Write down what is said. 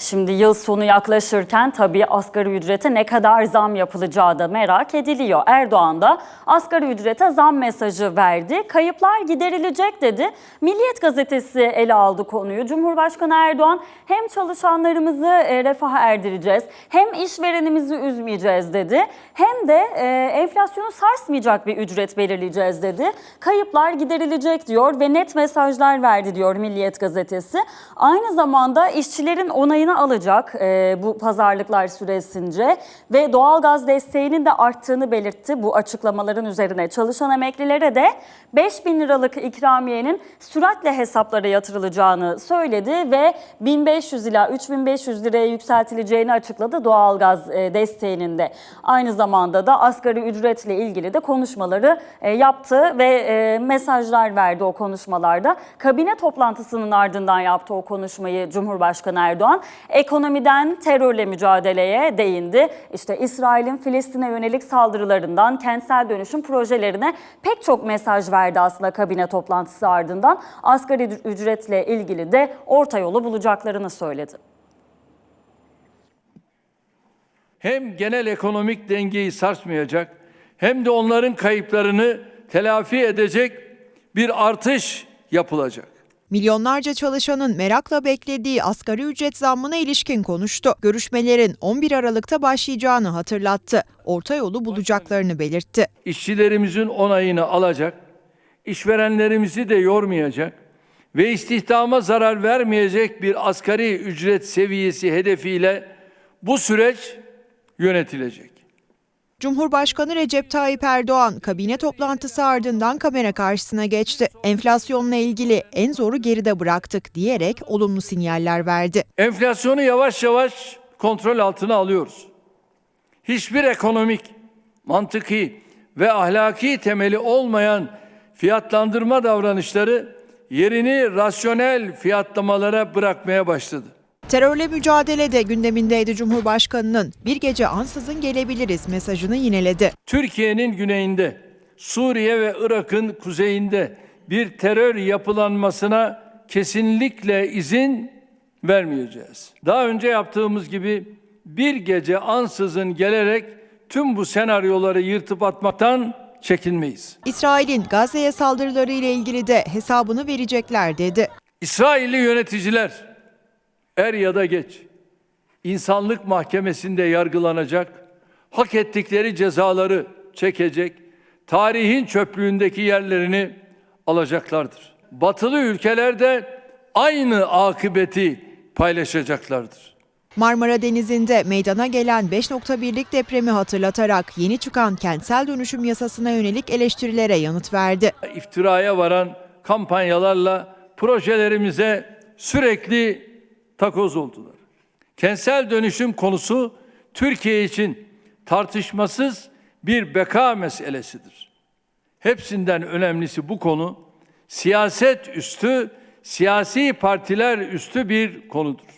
Şimdi yıl sonu yaklaşırken tabii asgari ücrete ne kadar zam yapılacağı da merak ediliyor. Erdoğan da asgari ücrete zam mesajı verdi. Kayıplar giderilecek dedi. Milliyet gazetesi ele aldı konuyu. Cumhurbaşkanı Erdoğan hem çalışanlarımızı e, refaha erdireceğiz hem işverenimizi üzmeyeceğiz dedi. Hem de e, enflasyonu sarsmayacak bir ücret belirleyeceğiz dedi. Kayıplar giderilecek diyor ve net mesajlar verdi diyor Milliyet gazetesi. Aynı zamanda işçilerin onayını alacak e, bu pazarlıklar süresince ve doğalgaz desteğinin de arttığını belirtti bu açıklamaların üzerine. Çalışan emeklilere de 5 bin liralık ikramiyenin süratle hesaplara yatırılacağını söyledi ve 1500 ila 3500 liraya yükseltileceğini açıkladı doğalgaz e, desteğinin de. Aynı zamanda da asgari ücretle ilgili de konuşmaları e, yaptı ve e, mesajlar verdi o konuşmalarda. Kabine toplantısının ardından yaptı o konuşmayı Cumhurbaşkanı Erdoğan. Ekonomiden terörle mücadeleye değindi. İşte İsrail'in Filistin'e yönelik saldırılarından kentsel dönüşüm projelerine pek çok mesaj verdi aslında kabine toplantısı ardından. Asgari ücretle ilgili de orta yolu bulacaklarını söyledi. hem genel ekonomik dengeyi sarsmayacak hem de onların kayıplarını telafi edecek bir artış yapılacak. Milyonlarca çalışanın merakla beklediği asgari ücret zammına ilişkin konuştu. Görüşmelerin 11 Aralık'ta başlayacağını hatırlattı. Orta yolu bulacaklarını belirtti. İşçilerimizin onayını alacak, işverenlerimizi de yormayacak ve istihdama zarar vermeyecek bir asgari ücret seviyesi hedefiyle bu süreç yönetilecek. Cumhurbaşkanı Recep Tayyip Erdoğan kabine toplantısı ardından kamera karşısına geçti. Enflasyonla ilgili en zoru geride bıraktık diyerek olumlu sinyaller verdi. Enflasyonu yavaş yavaş kontrol altına alıyoruz. Hiçbir ekonomik, mantıki ve ahlaki temeli olmayan fiyatlandırma davranışları yerini rasyonel fiyatlamalara bırakmaya başladı. Terörle mücadele de gündemindeydi Cumhurbaşkanı'nın. Bir gece ansızın gelebiliriz mesajını yineledi. Türkiye'nin güneyinde, Suriye ve Irak'ın kuzeyinde bir terör yapılanmasına kesinlikle izin vermeyeceğiz. Daha önce yaptığımız gibi bir gece ansızın gelerek tüm bu senaryoları yırtıp atmaktan çekinmeyiz. İsrail'in Gazze'ye saldırıları ile ilgili de hesabını verecekler dedi. İsrailli yöneticiler er ya da geç insanlık mahkemesinde yargılanacak, hak ettikleri cezaları çekecek, tarihin çöplüğündeki yerlerini alacaklardır. Batılı ülkeler de aynı akıbeti paylaşacaklardır. Marmara Denizi'nde meydana gelen 5.1'lik depremi hatırlatarak yeni çıkan kentsel dönüşüm yasasına yönelik eleştirilere yanıt verdi. İftiraya varan kampanyalarla projelerimize sürekli takoz oldular. Kentsel dönüşüm konusu Türkiye için tartışmasız bir beka meselesidir. Hepsinden önemlisi bu konu siyaset üstü, siyasi partiler üstü bir konudur.